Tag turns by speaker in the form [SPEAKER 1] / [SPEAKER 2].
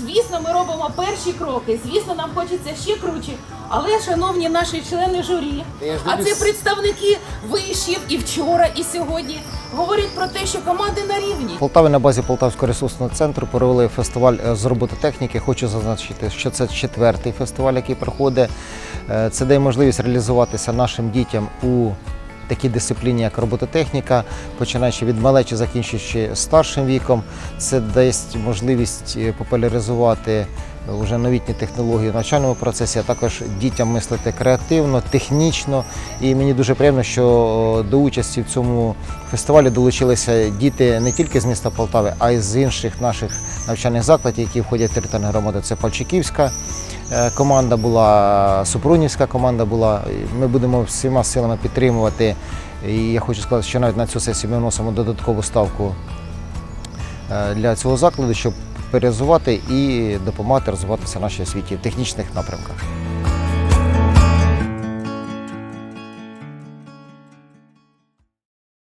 [SPEAKER 1] Звісно, ми робимо перші кроки. Звісно, нам хочеться ще круче. Але, шановні наші члени журі, а це представники вишів і вчора, і сьогодні говорять про те, що команди на рівні.
[SPEAKER 2] Полтави на базі Полтавського ресурсного центру провели фестиваль е, з робототехніки. Хочу зазначити, що це четвертий фестиваль, який проходить. Е, Це дає можливість реалізуватися нашим дітям у такій дисципліні, як робототехніка, починаючи від малечі, закінчуючи старшим віком. Це дасть можливість е, популяризувати вже новітні технології в навчальному процесі, а також дітям мислити креативно, технічно. І мені дуже приємно, що до участі в цьому фестивалі долучилися діти не тільки з міста Полтави, а й з інших наших навчальних закладів, які входять в територіальну громаду. Це Пальчиківська команда була, Супрунівська команда була. Ми будемо всіма силами підтримувати. І я хочу сказати, що навіть на цю сесію ми вносимо додаткову ставку е, для цього закладу, щоб перезувати і допомагати розвиватися нашій освіті в технічних напрямках.